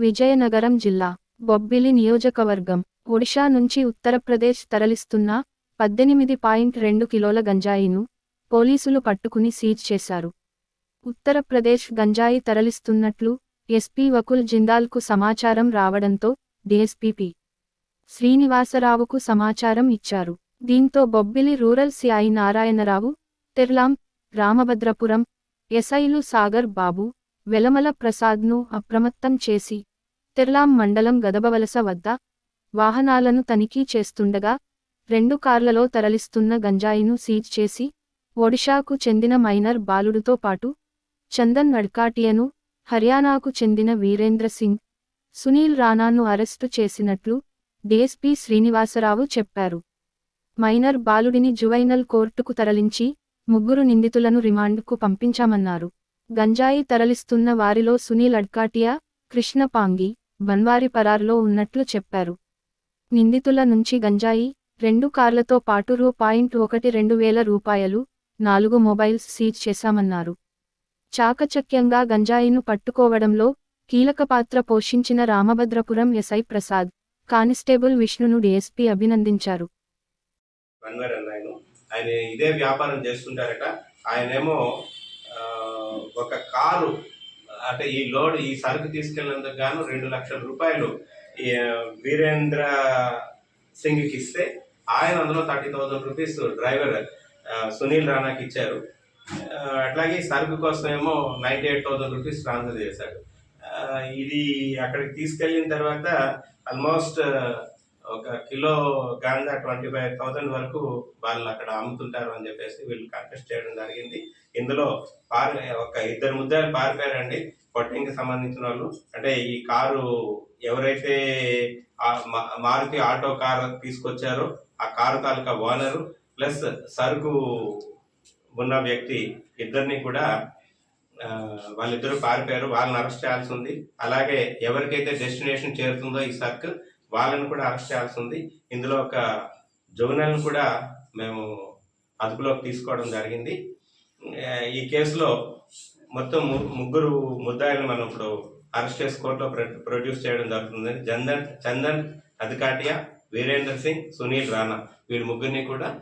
విజయనగరం జిల్లా బొబ్బిలి నియోజకవర్గం ఒడిషా నుంచి ఉత్తరప్రదేశ్ తరలిస్తున్న పద్దెనిమిది పాయింట్ రెండు కిలోల గంజాయిను పోలీసులు పట్టుకుని సీజ్ చేశారు. ఉత్తరప్రదేశ్ గంజాయి తరలిస్తున్నట్లు ఎస్పీ వకుల్ జిందాల్కు సమాచారం రావడంతో డీఎస్పీపీ శ్రీనివాసరావుకు సమాచారం ఇచ్చారు. దీంతో బొబ్బిలి రూరల్ సిఐ నారాయణరావు తెర్లాం రామభద్రపురం ఎస్ఐలు సాగర్ బాబు వెలమల ప్రసాద్ను అప్రమత్తం చేసి తెర్లాం మండలం గదబవలస వద్ద వాహనాలను తనిఖీ చేస్తుండగా రెండు కార్లలో తరలిస్తున్న గంజాయిను సీజ్ చేసి ఒడిషాకు చెందిన మైనర్ బాలుడితో పాటు చందన్ నడ్కాటియను హర్యానాకు చెందిన వీరేంద్ర సింగ్ సునీల్ రాణాను అరెస్టు చేసినట్లు డీఎస్పీ శ్రీనివాసరావు చెప్పారు. మైనర్ బాలుడిని జువైనల్ కోర్టుకు తరలించి ముగ్గురు నిందితులను రిమాండ్కు పంపించామన్నారు. గంజాయి తరలిస్తున్న వారిలో సునీల్ అడ్కాటియా కృష్ణ పాంగి పరార్లో ఉన్నట్లు చెప్పారు. నిందితుల నుంచి గంజాయి రెండు కార్లతో పాటు రూ. పాయింట్ ఒకటి రెండు వేల రూపాయలు నాలుగు మొబైల్స్ సీజ్ చేశామన్నారు. చాకచక్యంగా గంజాయిను పట్టుకోవడంలో కీలక పాత్ర పోషించిన రామభద్రపురం ఎస్ఐ ప్రసాద్ కానిస్టేబుల్ విష్ణును డిఎస్పీ అభినందించారు. ఆయన ఇదే వ్యాపారం చేస్తుంటారట. ఆయనేమో ఒక కారు అంటే ఈ లోడ్ ఈ సరుకు తీసుకెళ్ళినందుకు గాను రెండు లక్షల రూపాయలు వీరేంద్ర సింగ్కి ఇస్తే ఆయన అందులో thirty thousand rupees driver Sunil రాణాకి ఇచ్చారు. అట్లాగే సరుకు కోసం ఏమో ninety eight thousand rupees transfer చేశాడు. ఇది అక్కడికి తీసుకెళ్ళిన తర్వాత ఆల్మోస్ట్ ఒక kilo ganja twenty five thousand వరకు వాళ్ళు అక్కడ అమ్ముతుంటారు అని చెప్పేసి వీళ్ళు కంటెస్ట్ చేయడం జరిగింది. ఇందులో పార్ ఒక ఇద్దరు ముద్దాలు పారిపోయారండి. కొట్టింగ్కి సంబంధించిన వాళ్ళు. అంటే ఈ కారు ఎవరైతే మారుతి ఆటో కారు తీసుకొచ్చారో ఆ కారు తాలూకా ఓనరు ప్లస్ సరుకు ఉన్న వ్యక్తి ఇద్దరిని కూడా వాళ్ళిద్దరూ పారిపోయారు. వాళ్ళని అరెస్ట్ చేయాల్సి ఉంది. అలాగే ఎవరికైతే డెస్టినేషన్ చేరుతుందో ఈ సర్క్ వాళ్ళని కూడా అరెస్ట్ చేయాల్సి ఉంది. ఇందులో ఒక జోనల్ని కూడా మేము అదుపులోకి తీసుకోవడం జరిగింది. ఈ కేసులో మొత్తం ముగ్గురు ముద్దాయిలను మనం ఇప్పుడు అరెస్ట్ చేసి కోర్టులో ప్రొ- ప్రొడ్యూస్ చేయడం జరుగుతుంది. చందన్ చందన్ అధికాటియా వీరేందర్ సింగ్ సునీల్ రాణా వీళ్ళ ముగ్గురిని కూడా